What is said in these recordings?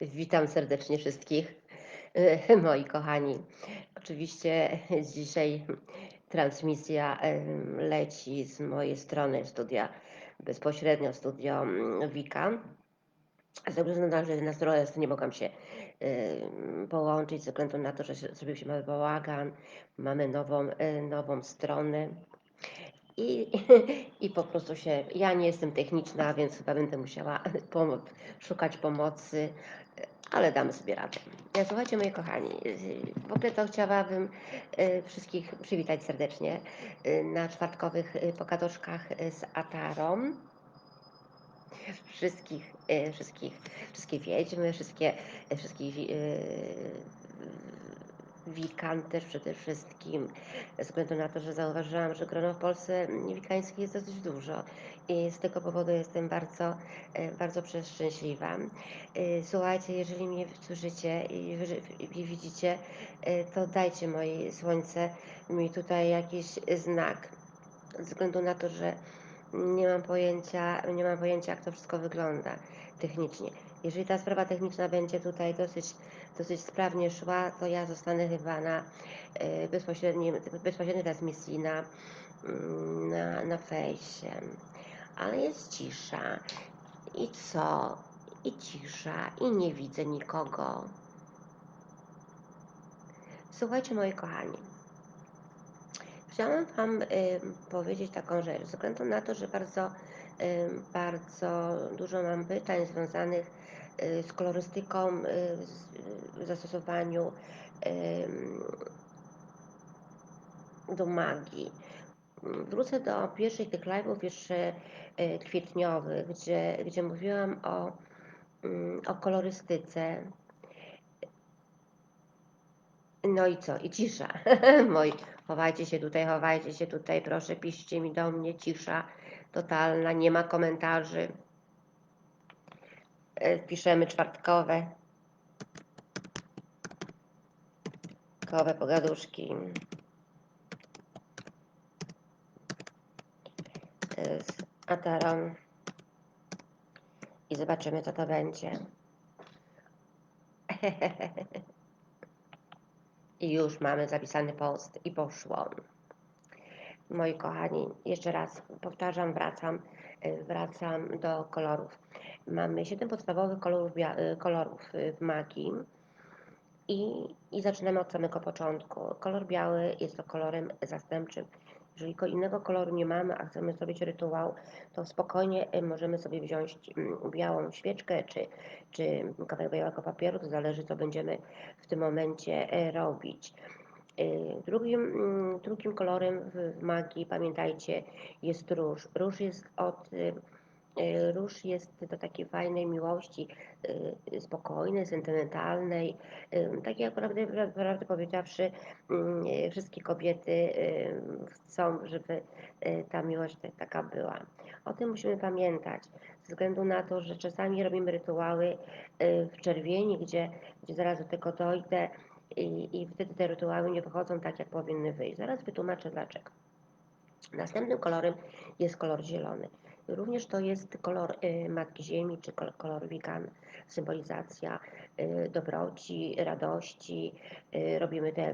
Witam serdecznie wszystkich, e, moi kochani. Oczywiście dzisiaj transmisja leci z mojej strony studia, bezpośrednio studio mm, Wika. Ze względu na, że na zdrowie nie mogłam się połączyć, ze względu na to, że zrobił się mały bałagan, mamy nową, e, nową stronę. I, I po prostu się, ja nie jestem techniczna, więc chyba będę musiała szukać pomocy, ale damy sobie radę. Słuchajcie, moi kochani, w ogóle to chciałabym e, wszystkich przywitać serdecznie e, na czwartkowych e, pokadoszkach z Atarą. Wszystkich, wszystkich, wszystkie wiedźmy, wszystkie, wszystkich wikan też przede wszystkim, ze względu na to, że zauważyłam, że grono w Polsce wikańskich jest dosyć dużo i z tego powodu jestem bardzo, e, bardzo przeszczęśliwa. E, słuchajcie, jeżeli mnie słyszycie i widzicie, e, to dajcie moje słońce mi tutaj jakiś znak, ze względu na to, że nie mam pojęcia, nie mam pojęcia jak to wszystko wygląda technicznie. Jeżeli ta sprawa techniczna będzie tutaj dosyć dosyć sprawnie szła, to ja zostanę chyba na e, bezpośredniej, bezpośredniej transmisji na, mm, na, na fejsie. Ale jest cisza. I co? I cisza. I nie widzę nikogo. Słuchajcie, moi kochani. Chciałam Wam y, powiedzieć taką rzecz, ze względu na to, że bardzo, bardzo dużo mam pytań związanych Y, z kolorystyką y, w zastosowaniu do magii. Wrócę do pierwszych tych live'ów jeszcze y, kwietniowych, gdzie, gdzie mówiłam o, o kolorystyce. No i co? I cisza. Moi, chowajcie się tutaj, chowajcie się tutaj, proszę, piszcie mi do mnie, cisza totalna, nie ma komentarzy. E, piszemy czwartkowe. Kowe pogaduszki. Z Atarą. I zobaczymy, co to będzie. I już mamy zapisany post i poszło. Moi kochani, jeszcze raz powtarzam, wracam, e, wracam do kolorów. Mamy 7 podstawowych kolorów, y, kolorów y, w magii i, i zaczynamy od samego początku. Kolor biały jest to kolorem zastępczym. Jeżeli innego koloru nie mamy, a chcemy zrobić rytuał, to spokojnie y, możemy sobie wziąć mm, białą świeczkę czy, czy kawałek białego papieru, to zależy co będziemy w tym momencie robić. Drugim, mm, drugim kolorem w magii, pamiętajcie, jest róż. Róż jest od E, róż jest do takiej fajnej miłości, e, spokojnej, sentymentalnej. E, tak jak prawdę, prawdę powiedziawszy, mm, wszystkie kobiety chcą, żeby ta miłość taka była. O tym musimy pamiętać, ze względu na to, że czasami robimy rytuały w czerwieni, gdzie, gdzie zaraz do tego dojdę i, i wtedy te rytuały nie wychodzą tak, jak powinny wyjść. Zaraz wytłumaczę dlaczego. Następnym kolorem jest kolor zielony. Również to jest kolor y, Matki Ziemi, czy kolor wikan, symbolizacja y, dobroci, radości. Y, robimy te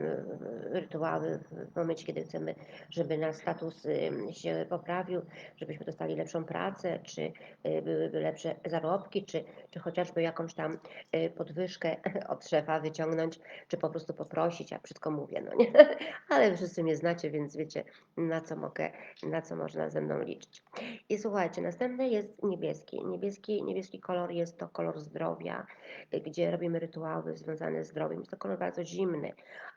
rytuały w momencie, kiedy chcemy, żeby nasz status się poprawił, żebyśmy dostali lepszą pracę, czy byłyby lepsze zarobki, czy, czy chociażby jakąś tam podwyżkę od szefa wyciągnąć, czy po prostu poprosić, ja wszystko mówię, no nie? Ale wszyscy mnie znacie, więc wiecie, na co mogę, na co można ze mną liczyć. I słuchajcie, następny jest niebieski. niebieski. Niebieski kolor jest to kolor zdrowia, gdzie robimy rytuały związane z zdrowiem. Jest to kolor bardzo zimny,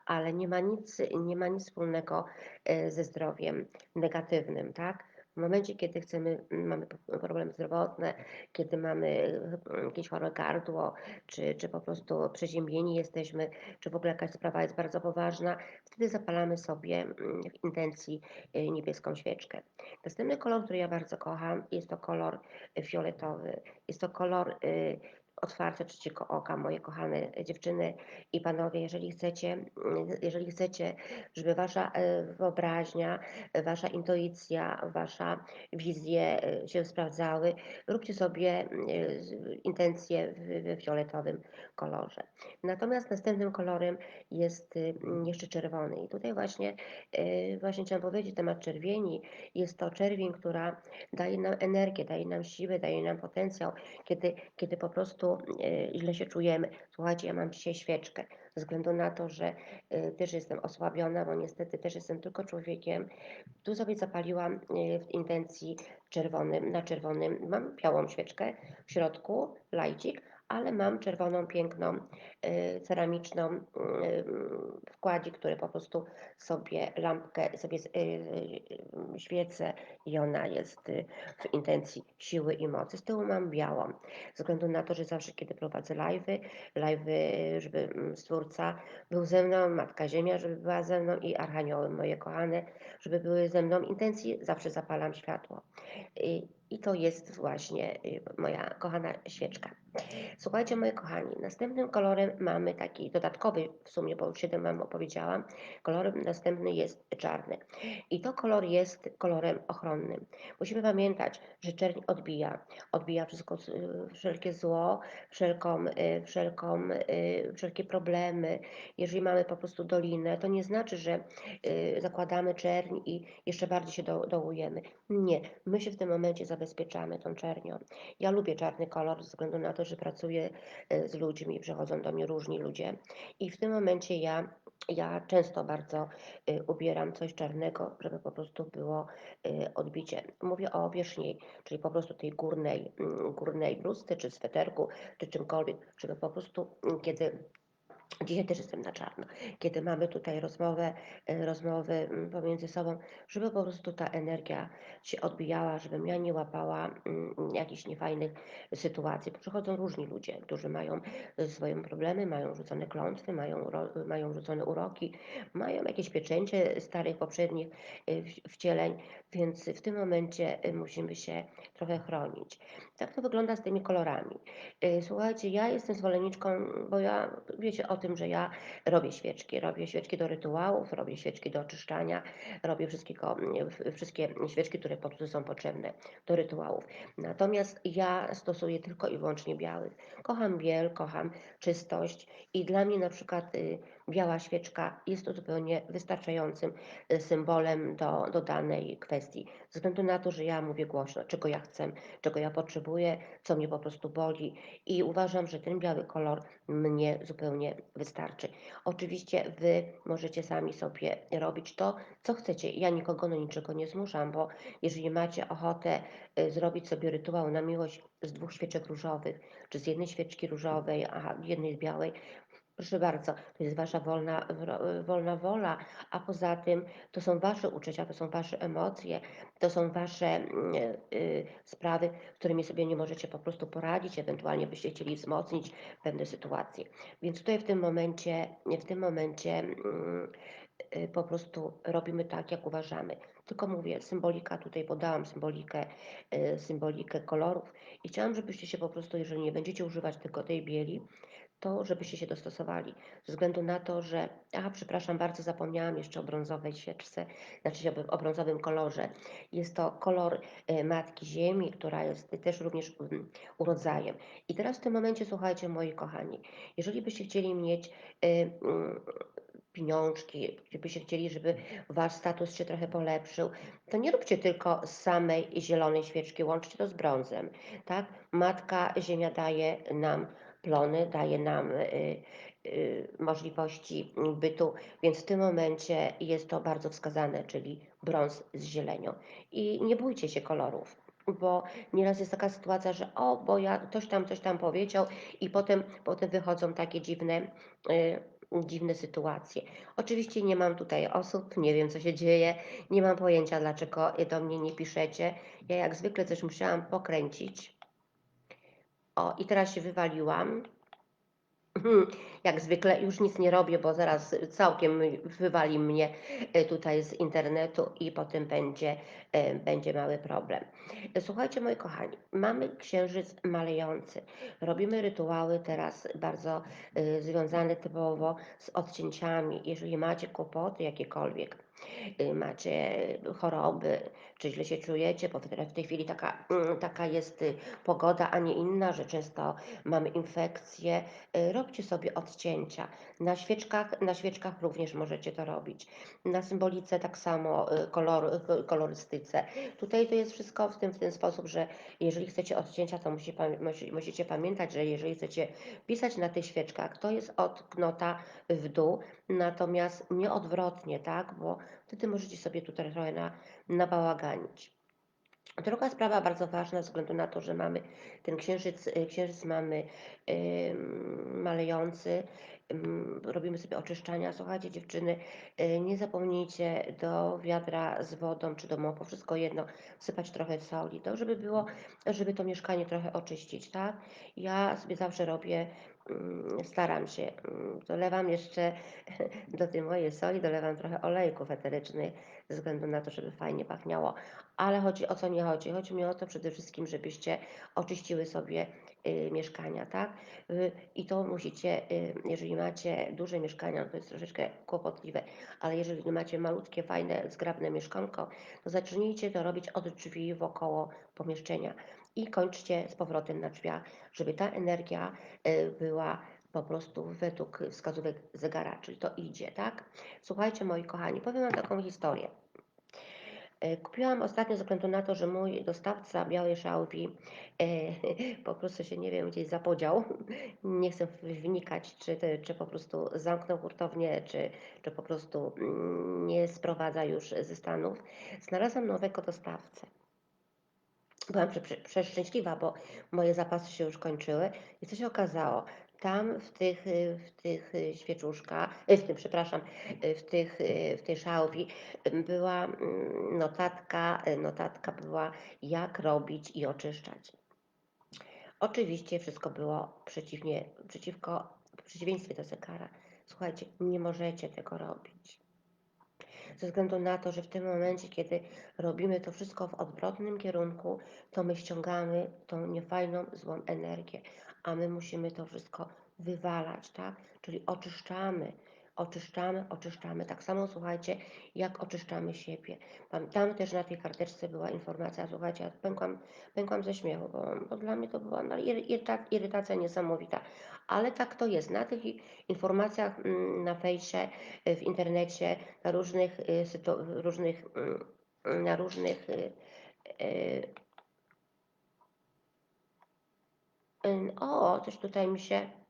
ale nie ma nic, nie ma nic wspólnego e, ze zdrowiem negatywnym, tak? W momencie, kiedy chcemy, mamy problemy zdrowotne, kiedy mamy jakieś chore gardło, czy, czy po prostu przeziębieni jesteśmy, czy w ogóle jakaś sprawa jest bardzo poważna, wtedy zapalamy sobie w intencji y, niebieską świeczkę. Następny kolor, który ja bardzo kocham, jest to kolor fioletowy. Jest to kolor y, otwarte trzeciego oka, moje kochane dziewczyny i panowie, jeżeli chcecie, jeżeli chcecie, żeby wasza e, wyobraźnia, wasza intuicja, wasza wizje e, się sprawdzały, róbcie sobie e, intencje w fioletowym kolorze. Natomiast następnym kolorem jest y, jeszcze czerwony. I tutaj właśnie, właśnie chciałam powiedzieć temat czerwieni. Jest to czerwień, która daje nam energię, daje nam siłę, daje nam potencjał, kiedy, kiedy po prostu e, źle się czujemy. Słuchajcie, ja mam dzisiaj świeczkę, ze względu na to, że e, też jestem osłabiona, bo niestety też jestem tylko człowiekiem. Tu sobie zapaliłam e, w intencji czerwonym, na czerwonym. Mam białą świeczkę w środku, lajcik, ale mam czerwoną, piękną, ceramiczną wkładzik, który po prostu sobie lampkę, sobie świecę i ona jest w intencji siły i mocy. Z tyłu mam białą, ze względu na to, że zawsze kiedy prowadzę live'y, live'y, żeby mm, Stwórca był ze mną, Matka Ziemia, żeby była ze mną i Archanioły moje kochane, żeby były ze mną intencji, zawsze zapalam światło. I to jest właśnie y, moja kochana świeczka. Słuchajcie, moi kochani, następnym kolorem mamy taki dodatkowy, w sumie, bo już 7 Wam opowiedziałam, kolorem następny jest czarny. I to kolor jest kolorem ochronnym. Musimy pamiętać, że czerń odbija, odbija wszystko, wszelkie zło, wszelką, y, wszelką, y, wszelkie problemy. Jeżeli mamy po prostu dolinę, to nie znaczy, że zakładamy czerń i jeszcze bardziej się do, dołujemy. Nie, my się w tym momencie zabezpieczamy tą czernią. Ja lubię czarny kolor ze względu na to, że pracuję e, z ludźmi, przychodzą do mnie różni ludzie i w tym momencie ja, ja często bardzo e, ubieram coś czarnego, żeby po prostu było e, odbicie. Mówię o wierzchniej, czyli po prostu tej górnej, mm, górnej bluzce, czy sweterku, czy czymkolwiek, żeby po prostu, mm, kiedy Dzisiaj też jestem na czarno. Kiedy mamy tutaj rozmowę, e, rozmowy mm, pomiędzy sobą, żeby po prostu ta energia się odbijała, żebym ja nie łapała mm, jakichś niefajnych sytuacji. Przychodzą różni ludzie, którzy mają e, swoje problemy, mają rzucone klątwy, mają, mają rzucone uroki, mają jakieś pieczęcie starych, poprzednich e, wcieleń, więc w tym momencie musimy się trochę chronić. Tak to wygląda z tymi kolorami. Słuchajcie, ja jestem zwolenniczką, bo ja wiecie o tym, że ja robię świeczki. Robię świeczki do rytuałów, robię świeczki do oczyszczania, robię wszystkiego, wszystkie świeczki, które są potrzebne do rytuałów. Natomiast ja stosuję tylko i wyłącznie białych. Kocham biel, kocham czystość i dla mnie na przykład y, biała świeczka jest to zupełnie wystarczającym y, symbolem do, do danej kwestii. Ze względu na to, że ja mówię głośno, czego ja chcę, czego ja potrzebuję, co mnie po prostu boli i uważam, że ten biały kolor mnie zupełnie wystarczy. Oczywiście Wy możecie sami sobie robić to, co chcecie. Ja nikogo do niczego nie zmuszam, bo jeżeli macie ochotę y, zrobić sobie rytuał na miłość z dwóch świeczek różowych, czy z jednej świeczki różowej, a jednej białej, Proszę bardzo, to jest wasza wolna, wolna wola, a poza tym to są wasze uczucia, to są wasze emocje, to są wasze y, sprawy, z którymi sobie nie możecie po prostu poradzić, ewentualnie byście chcieli wzmocnić pewne sytuacje. Więc tutaj w tym momencie, w tym momencie y, po prostu robimy tak, jak uważamy. Tylko mówię, symbolika, tutaj podałam symbolikę, y, symbolikę kolorów i chciałam, żebyście się po prostu, jeżeli nie będziecie używać tylko tej bieli, to żebyście się dostosowali. Ze względu na to, że, a przepraszam bardzo, zapomniałam jeszcze o brązowej świeczce, znaczy o brązowym kolorze. Jest to kolor e, Matki Ziemi, która jest też również mm, urodzajem. I teraz w tym momencie, słuchajcie, moi kochani, jeżeli byście chcieli mieć e, mm, pieniążki, gdybyście chcieli, żeby wasz status się trochę polepszył, to nie róbcie tylko samej zielonej świeczki, łączcie to z brązem, tak? Matka Ziemia daje nam plony, daje nam y, y, możliwości bytu, więc w tym momencie jest to bardzo wskazane, czyli brąz z zielenią. I nie bójcie się kolorów, bo nieraz jest taka sytuacja, że o, bo ja ktoś tam coś tam powiedział i potem, potem wychodzą takie dziwne, y, dziwne sytuacje. Oczywiście nie mam tutaj osób, nie wiem co się dzieje, nie mam pojęcia dlaczego do mnie nie piszecie. Ja jak zwykle coś musiałam pokręcić. O, i teraz się wywaliłam. Jak zwykle już nic nie robię, bo zaraz całkiem wywali mnie e, tutaj z internetu i potem będzie, e, będzie mały problem. Słuchajcie, moi kochani, mamy księżyc malejący. Robimy rytuały teraz bardzo e, związane typowo z odcięciami. Jeżeli macie kłopoty jakiekolwiek, macie choroby, czy źle się czujecie, bo w tej chwili taka, mm, taka jest pogoda, a nie inna, że często mamy infekcje, róbcie sobie odcięcia. Na świeczkach, na świeczkach również możecie to robić. Na symbolice tak samo, kolor, kolorystyce. Tutaj to jest wszystko w, tym, w ten sposób, że jeżeli chcecie odcięcia, to musi, musicie pamiętać, że jeżeli chcecie pisać na tych świeczkach, to jest od knota w dół, natomiast nie odwrotnie, tak, bo wtedy możecie sobie tutaj trochę na, nabałaganić. Druga sprawa bardzo ważna, ze względu na to, że mamy ten księżyc, y, księżyc mamy yy, malejący, yy, robimy sobie oczyszczania. Słuchajcie, dziewczyny, yy, nie zapomnijcie do wiadra z wodą czy do mopu, wszystko jedno, wsypać trochę soli, to żeby było, żeby to mieszkanie trochę oczyścić, tak? Ja sobie zawsze robię staram się. Mm, dolewam jeszcze do tej mojej soli, dolewam trochę olejków eterycznych, ze względu na to, żeby fajnie pachniało. Ale chodzi o co nie chodzi? Chodzi mi o to przede wszystkim, żebyście oczyściły sobie y, mieszkania, tak? Y, I to musicie, y, jeżeli macie duże mieszkania, to jest troszeczkę kłopotliwe, ale jeżeli macie malutkie, fajne, zgrabne mieszkanko, to zacznijcie to robić od drzwi wokoło pomieszczenia i kończcie z powrotem na drzwiach, żeby ta energia y, była po prostu według wskazówek zegara, czyli to idzie, tak? Słuchajcie, moi kochani, powiem Wam taką historię. Y, kupiłam ostatnio ze względu na to, że mój dostawca białej szałwi e, po prostu się, nie wiem, gdzieś zapodział. Nie chcę wnikać, czy, czy po prostu zamknął hurtownię, czy, czy po prostu mm, nie sprowadza już ze Stanów. Znalazłam nowego dostawcę byłam przeszczęśliwa, bo moje zapasy się już kończyły i co się okazało? Tam w tych, w tych świeczuszkach, e, w tym, przepraszam, w, tych, w tej szałwi była mm, notatka, notatka była jak robić i oczyszczać. Oczywiście wszystko było przeciwnie, przeciwko, w przeciwieństwie do Sekara. Słuchajcie, nie możecie tego robić ze względu na to, że w tym momencie, kiedy robimy to wszystko w odwrotnym kierunku, to my ściągamy tą niefajną, złą energię, a my musimy to wszystko wywalać, tak? Czyli oczyszczamy, oczyszczamy, oczyszczamy. Tak samo słuchajcie, jak oczyszczamy siebie. Tam też na tej karteczce była informacja, słuchajcie, ja pękłam, pękłam ze śmiechu, bo, bo dla mnie to była no, irytacja niesamowita. Ale tak to jest. Na tych informacjach mm, na fejsie, w internecie, na różnych, y, różnych mm, na różnych y, y, o, też tutaj mi się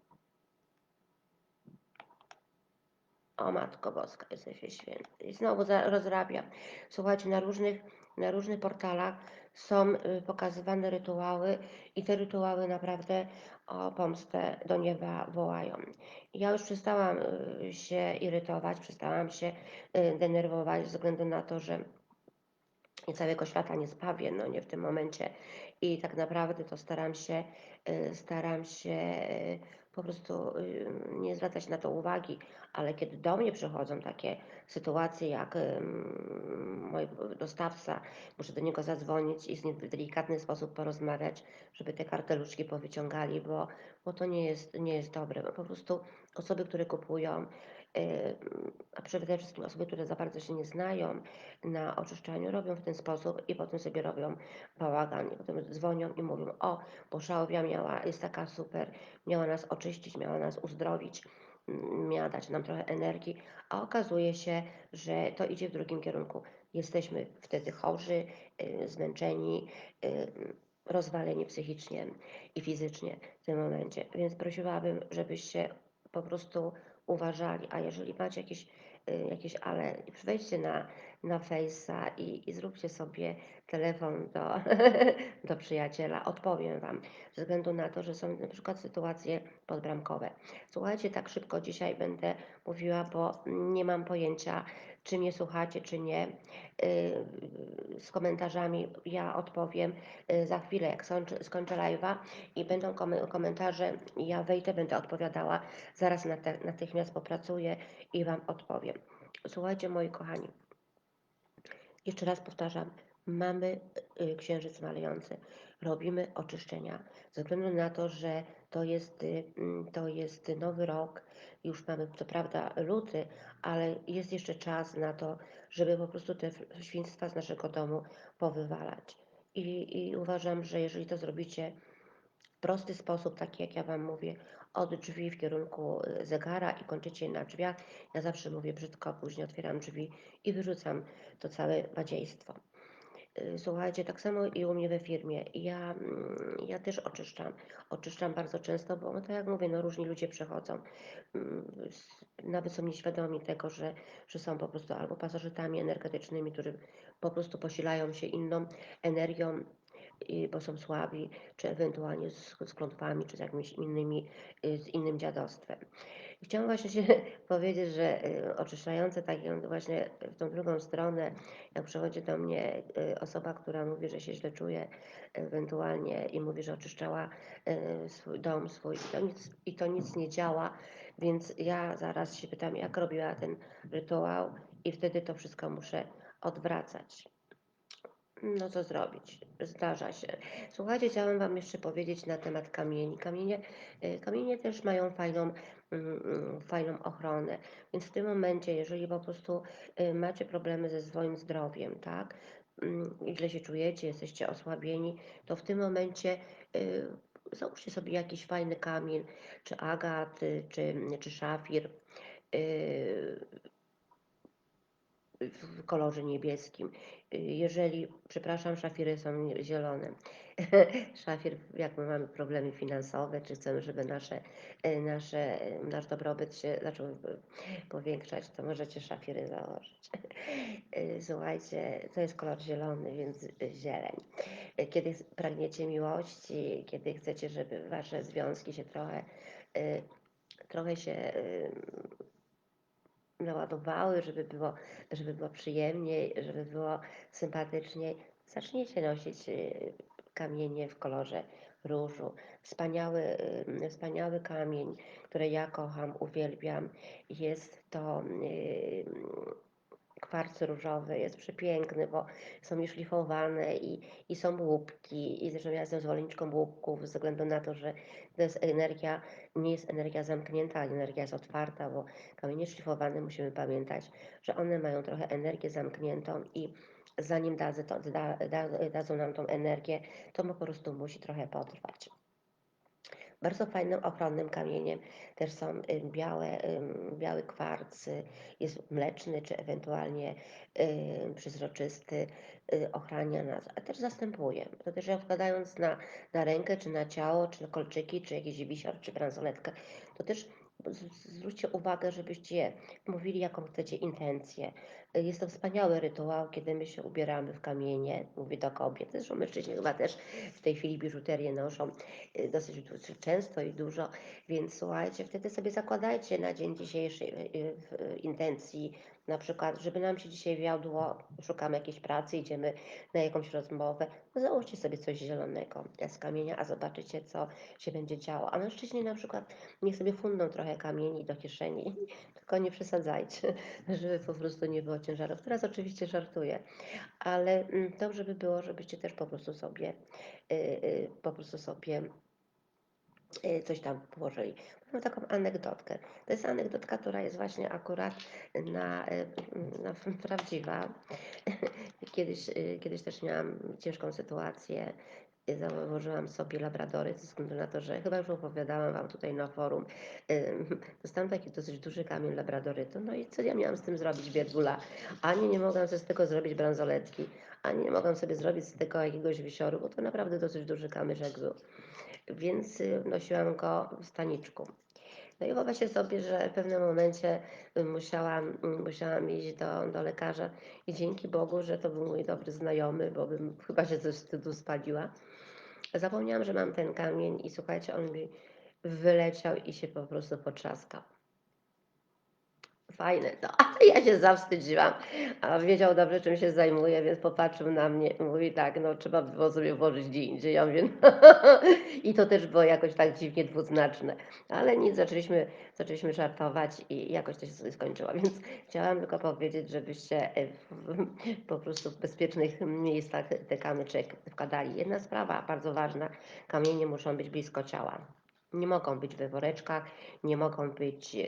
O Matko Boska, jesteś święty. I znowu rozrabiam. Słuchajcie, na różnych, na różnych portalach są y, pokazywane rytuały i te rytuały naprawdę o pomstę do nieba wołają. Ja już przestałam y, się irytować, przestałam się y, denerwować ze względu na to, że całego świata nie zbawię, no nie w tym momencie. I tak naprawdę to staram się, staram się po prostu nie zwracać na to uwagi, ale kiedy do mnie przychodzą takie sytuacje, jak mój dostawca, muszę do niego zadzwonić i z nim w delikatny sposób porozmawiać, żeby te karteluszki powyciągali, bo, bo to nie jest, nie jest dobre. Po prostu osoby, które kupują, a przede wszystkim osoby, które za bardzo się nie znają na oczyszczaniu, robią w ten sposób i potem sobie robią bałagan. I potem dzwonią i mówią, o, bo szałwia miała, jest taka super, miała nas oczyścić, miała nas uzdrowić miała dać nam trochę energii, a okazuje się, że to idzie w drugim kierunku. Jesteśmy wtedy chorzy, y, zmęczeni, y, rozwaleni psychicznie i fizycznie w tym momencie. Więc prosiłabym, żebyście po prostu uważali, a jeżeli macie jakieś y, jakieś ale wejdźcie na, na Face'a i, i zróbcie sobie telefon do, do przyjaciela. Odpowiem Wam, ze względu na to, że są na przykład sytuacje podbramkowe. Słuchajcie, tak szybko dzisiaj będę mówiła, bo nie mam pojęcia, czy mnie słuchacie, czy nie. Y, z komentarzami ja odpowiem y, za chwilę, jak skończę, skończę live'a i będą komentarze, ja wejdę, będę odpowiadała, zaraz natychmiast popracuję i Wam odpowiem. Słuchajcie, moi kochani, jeszcze raz powtarzam, mamy y, księżyc malejący, robimy oczyszczenia, ze względu na to, że to jest, mm, to jest nowy rok, już mamy co prawda luty, ale jest jeszcze czas na to, żeby po prostu te świństwa z naszego domu powywalać. I, I uważam, że jeżeli to zrobicie w prosty sposób, taki jak ja Wam mówię, od drzwi w kierunku y, zegara i kończycie na drzwiach, ja zawsze mówię brzydko, później otwieram drzwi i wyrzucam to całe badziejstwo. Y, słuchajcie, tak samo i u mnie we firmie. Ja, mm, ja też oczyszczam. Oczyszczam bardzo często, bo no tak jak mówię, no różni ludzie przechodzą. Mm, nawet są nieświadomi tego, że, że są po prostu albo pasożytami energetycznymi, którzy po prostu posilają się inną energią, bo są słabi, czy ewentualnie z, z klątwami, czy z jakimiś innymi, y, z innym dziadostwem. Chciałam właśnie się powiedzieć, że y, oczyszczające tak właśnie w tą drugą stronę, jak przychodzi do mnie y, osoba, która mówi, że się źle czuje ewentualnie i mówi, że oczyszczała y, swój dom swój i to nic, i to nic nie działa, więc ja zaraz się pytam, jak robiła ten rytuał i wtedy to wszystko muszę odwracać. No co zrobić? Zdarza się. Słuchajcie, chciałam Wam jeszcze powiedzieć na temat kamieni. Kamienie, y, kamienie też mają fajną, mm, mm, fajną ochronę, więc w tym momencie, jeżeli po prostu y, macie problemy ze swoim zdrowiem, tak, mm, źle się czujecie, jesteście osłabieni, to w tym momencie y, załóżcie sobie jakiś fajny kamień, czy agat, czy, czy szafir, w kolorze niebieskim. Jeżeli, przepraszam, szafiry są zielone. Szafir, jak my mamy problemy finansowe, czy chcemy, żeby nasze, nasze, nasz dobrobyt się zaczął powiększać, to możecie szafiry założyć. Słuchajcie, to jest kolor zielony, więc zieleń. Kiedy pragniecie miłości, kiedy chcecie, żeby wasze związki się trochę, trochę się naładowały, żeby było, żeby było przyjemniej, żeby było sympatyczniej, zaczniecie nosić y, kamienie w kolorze różu. Wspaniały, y, wspaniały kamień, który ja kocham, uwielbiam. Jest to y, kwarc różowy, jest przepiękny, bo są już szlifowane i, i są łupki. I zresztą ja jestem zwolenniczką łupków, ze względu na to, że to jest energia, nie jest energia zamknięta, ale energia jest otwarta, bo kamienie szlifowane musimy pamiętać, że one mają trochę energię zamkniętą i zanim dadzą, da, da, dadzą nam tą energię, to po prostu musi trochę potrwać. Bardzo fajnym, ochronnym kamieniem. Też są białe, biały kwarc, jest mleczny czy ewentualnie przezroczysty, y, ochrania nas, a też zastępuje. To też jak wkładając na, na rękę, czy na ciało, czy na kolczyki, czy jakiś wisior, czy bransoletkę, to też zwróćcie uwagę, żebyście mówili, jaką chcecie intencję. Jest to wspaniały rytuał, kiedy my się ubieramy w kamienie, mówię do kobiet, zresztą mężczyźni chyba też w tej chwili biżuterię noszą y, dosyć często i dużo, więc słuchajcie, wtedy sobie zakładajcie na dzień dzisiejszy y, y, intencji, na przykład, żeby nam się dzisiaj wiodło, szukamy jakiejś pracy, idziemy na jakąś rozmowę, załóżcie sobie coś zielonego z kamienia, a zobaczycie, co się będzie działo. A mężczyźni na przykład niech sobie fundą trochę kamieni do kieszeni, tylko nie przesadzajcie, żeby po prostu nie było ciężarów. Teraz oczywiście żartuję, ale mm, dobrze by było, żebyście też po prostu sobie, y, y, po prostu sobie coś tam położyli. Mam taką anegdotkę. To jest anegdotka, która jest właśnie akurat na, y, na prawdziwa. Kiedyś, y, kiedyś też miałam ciężką sytuację. Założyłam sobie labradory, ze względu na to, że chyba już opowiadałam Wam tutaj na forum. Dostałam taki dosyć duży kamień labradorytu. No i co ja miałam z tym zrobić, biedula? Ani nie mogłam sobie z tego zrobić bransoletki, ani nie mogłam sobie zrobić z tego jakiegoś wisioru, bo to naprawdę dosyć duży kamyczek był więc y, nosiłam go w staniczku. No i wyobraźcie sobie, że w pewnym momencie musiałam, musiałam iść do, do lekarza i dzięki Bogu, że to był mój dobry znajomy, bo bym chyba się ze wstydu spaliła. Zapomniałam, że mam ten kamień i słuchajcie, on mi wyleciał i się po prostu potrzaskał. Fajne to. A ja się zawstydziłam. A wiedział dobrze, czym się zajmuję, więc popatrzył na mnie i mówi tak, no trzeba by było sobie włożyć gdzie indziej. Ja mówię, no. I to też było jakoś tak dziwnie dwuznaczne. Ale nic, zaczęliśmy, zaczęliśmy żartować i jakoś to się sobie skończyło. Więc chciałam tylko powiedzieć, żebyście e, w, po prostu w bezpiecznych miejscach te kamyczek wkładali. Jedna sprawa bardzo ważna, kamienie muszą być blisko ciała. Nie mogą być we woreczkach, nie mogą być e,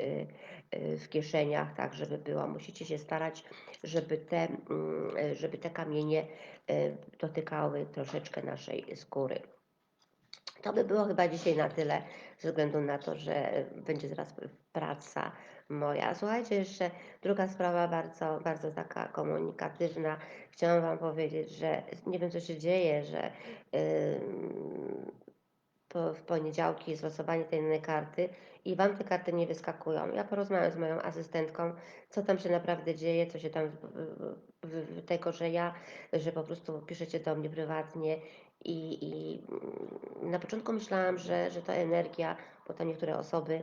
e, w kieszeniach, tak żeby było. Musicie się starać, żeby te, mm, e, żeby te kamienie dotykały troszeczkę naszej skóry. To by było chyba dzisiaj na tyle, ze względu na to, że będzie teraz praca moja. Słuchajcie, jeszcze druga sprawa bardzo, bardzo taka komunikatywna. Chciałam Wam powiedzieć, że nie wiem, co się dzieje, że yy, w poniedziałki jest losowanie tej innej karty i Wam te karty nie wyskakują. Ja porozmawiam z moją asystentką, co tam się naprawdę dzieje, co się tam tego, że ja, że po prostu piszecie do mnie prywatnie i, i na początku myślałam, że, że to energia, bo to niektóre osoby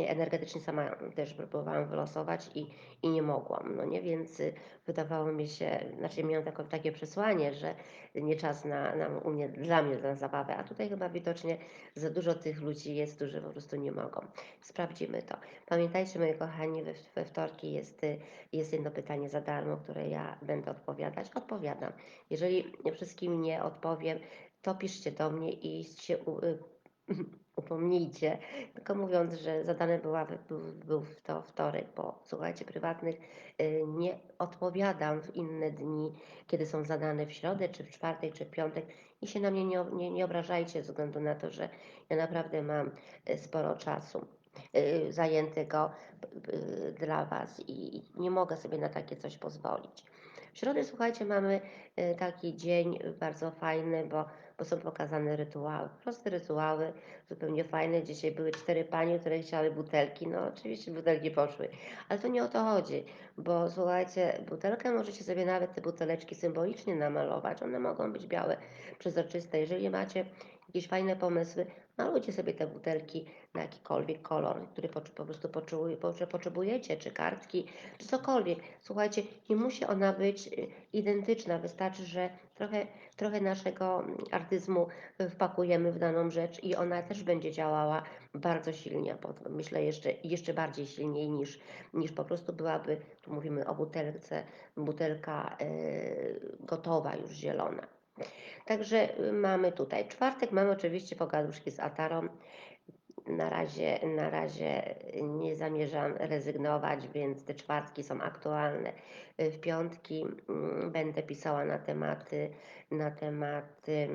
energetycznie sama też próbowałam wylosować i, i nie mogłam, no nie, więc y, wydawało mi się, znaczy miałam takie przesłanie, że nie czas na, na u mnie, dla mnie na zabawę, a tutaj chyba widocznie za dużo tych ludzi jest, którzy po prostu nie mogą. Sprawdzimy to. Pamiętajcie, moi kochani, we, we wtorki jest, y, jest jedno pytanie za darmo, które ja będę odpowiadać. Odpowiadam. Jeżeli wszystkim nie odpowiem, to piszcie do mnie i się upomnijcie, tylko mówiąc, że zadane była, był, był to wtorek, bo słuchajcie, prywatnych y, nie odpowiadam w inne dni, kiedy są zadane w środę, czy w czwartek, czy w piątek i się na mnie nie, nie, nie obrażajcie ze względu na to, że ja naprawdę mam y, sporo czasu y, zajętego dla Was i nie mogę sobie na takie coś pozwolić. W środę, słuchajcie, mamy taki dzień bardzo fajny, bo bo są pokazane rytuały. Proste rytuały, zupełnie fajne. Dzisiaj były cztery panie, które chciały butelki. No oczywiście butelki poszły, ale to nie o to chodzi, bo słuchajcie, butelkę możecie sobie nawet te buteleczki symbolicznie namalować. One mogą być białe, przezroczyste. Jeżeli macie jakieś fajne pomysły, malujcie sobie te butelki na jakikolwiek kolor, który po, po prostu potrzebujecie, czy kartki, czy cokolwiek. Słuchajcie, nie musi ona być y, identyczna, wystarczy, że trochę, trochę naszego artyzmu wpakujemy w daną rzecz i ona też będzie działała bardzo silnie, myślę jeszcze, jeszcze bardziej silniej niż, niż po prostu byłaby, tu mówimy o butelce, butelka yy, gotowa, już zielona. Także y, mamy tutaj czwartek, mamy oczywiście pogaduszki z Atarą. Na razie, na razie nie zamierzam rezygnować, więc te czwartki są aktualne. W piątki mm, będę pisała na tematy, na tematy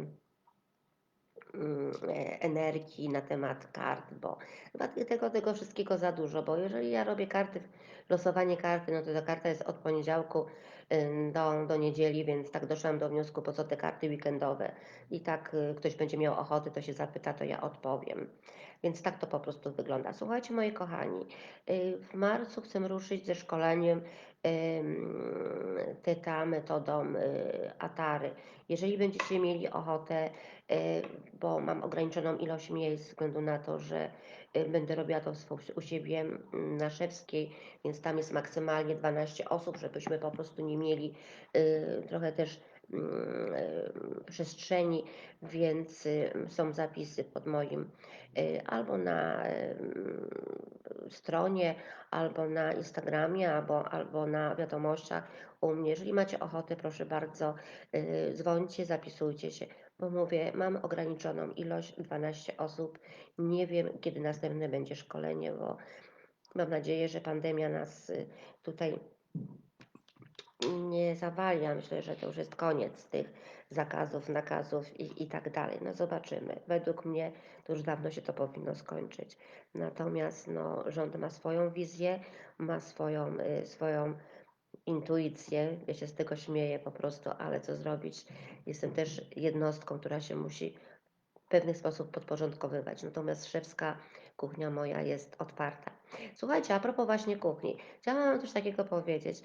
mm, e, energii, na temat kart, bo tego, tego wszystkiego za dużo, bo jeżeli ja robię karty, losowanie karty, no to ta karta jest od poniedziałku do, do niedzieli, więc tak doszłam do wniosku, po co te karty weekendowe. I tak y, ktoś będzie miał ochoty, to się zapyta, to ja odpowiem. Więc tak to po prostu wygląda. Słuchajcie, moi kochani, y, w marcu chcę ruszyć ze szkoleniem TETA metodą y, Atary. Jeżeli będziecie mieli ochotę, bo mam ograniczoną ilość miejsc ze względu na to, że będę robiła to u siebie na Szewskiej, więc tam jest maksymalnie 12 osób, żebyśmy po prostu nie mieli y, trochę też y, przestrzeni, więc y, są zapisy pod moim albo na stronie, albo na Instagramie, albo, albo na wiadomościach u mnie. Jeżeli macie ochotę, proszę bardzo, dzwońcie, zapisujcie się, bo mówię, mam ograniczoną ilość, 12 osób. Nie wiem, kiedy następne będzie szkolenie, bo Mam nadzieję, że pandemia nas y, tutaj nie zawali. Ja myślę, że to już jest koniec tych zakazów, nakazów i, i tak dalej. No zobaczymy. Według mnie to już dawno się to powinno skończyć. Natomiast no, rząd ma swoją wizję, ma swoją, y, swoją intuicję. Ja się z tego śmieję po prostu, ale co zrobić? Jestem też jednostką, która się musi w pewien sposób podporządkowywać. Natomiast Szewska kuchnia moja jest otwarta. Słuchajcie, a propos właśnie kuchni, chciałam wam coś takiego powiedzieć.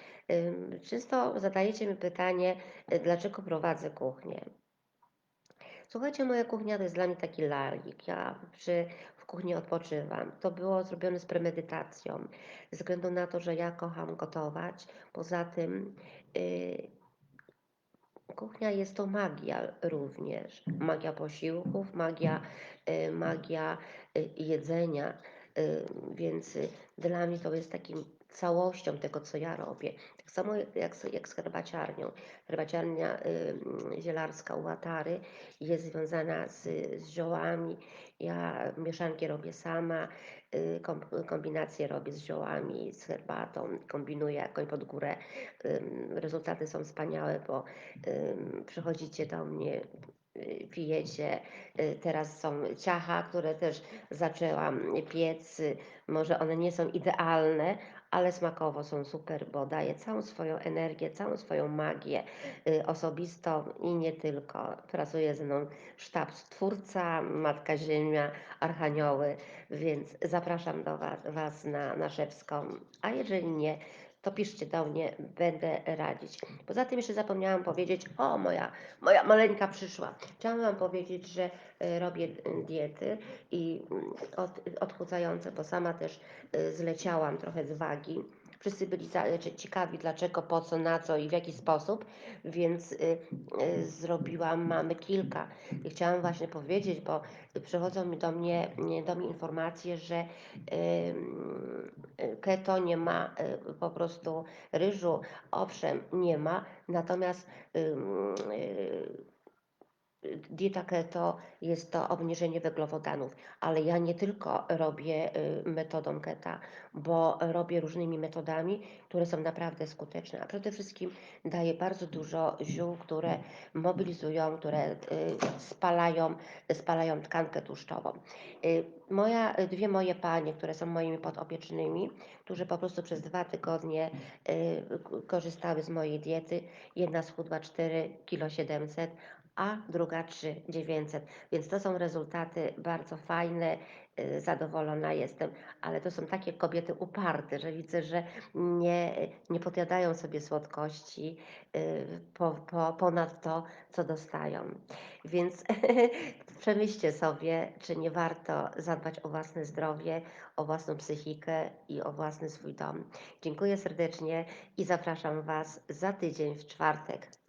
Często zadajecie mi pytanie, y, dlaczego prowadzę kuchnię. Słuchajcie, moja kuchnia to jest dla mnie taki laik. Ja przy, w kuchni odpoczywam. To było zrobione z premedytacją, ze względu na to, że ja kocham gotować. Poza tym y, kuchnia jest to magia również. Magia posiłków, magia, y, magia y, jedzenia. Y, Więc dla mnie to jest takim całością tego, co ja robię. Tak samo jak, jak z herbaciarnią. Herbaciarnia y, zielarska u Łatary jest związana z, z ziołami. Ja mieszanki robię sama, y, kom- kombinacje robię z ziołami, z herbatą, kombinuję jak koń pod górę. Ym, Rezultaty są wspaniałe, bo ym, przychodzicie do mnie, y, pijecie. Y, Teraz są ciacha, które też zaczęłam piec. Y, Może one nie są idealne, ale smakowo są super, bo daje całą swoją energię, całą swoją magię y, osobistą i nie tylko. Pracuje ze mną sztab Stwórca, Matka Ziemia, Archanioły, więc zapraszam do Was, was na, na Szewską, a jeżeli nie, to piszcie do mnie, będę radzić. Poza tym jeszcze zapomniałam powiedzieć, o moja, moja maleńka przyszła. Chciałam Wam powiedzieć, że y, robię y, diety i mm, od, odchudzające, bo sama też y, zleciałam trochę z wagi. Wszyscy byli za, czy ciekawi dlaczego, po co, na co i w jaki sposób, więc y, y, zrobiłam, mamy kilka. I chciałam właśnie powiedzieć, bo przychodzą mi do mnie, nie, do mnie informacje, że keto nie ma y, po prostu ryżu, owszem, nie ma, natomiast dieta keto jest to obniżenie węglowodanów, ale ja nie tylko robię y, metodą keta, bo robię różnymi metodami, które są naprawdę skuteczne, a przede wszystkim daję bardzo dużo ziół, które mobilizują, które y, spalają, spalają tkankę tłuszczową. Y, Moja, dwie moje panie, które są moimi podopiecznymi, którzy po prostu przez dwa tygodnie korzystały z mojej diety, jedna schudła 4,7 kg, a druga 3,900. Więc to są rezultaty bardzo fajne, y, zadowolona jestem, ale to są takie kobiety uparte, że widzę, że nie, nie podjadają sobie słodkości y, po, po, ponad to, co dostają. Więc przemyślcie sobie, czy nie warto zadbać o własne zdrowie, o własną psychikę i o własny swój dom. Dziękuję serdecznie i zapraszam Was za tydzień w czwartek.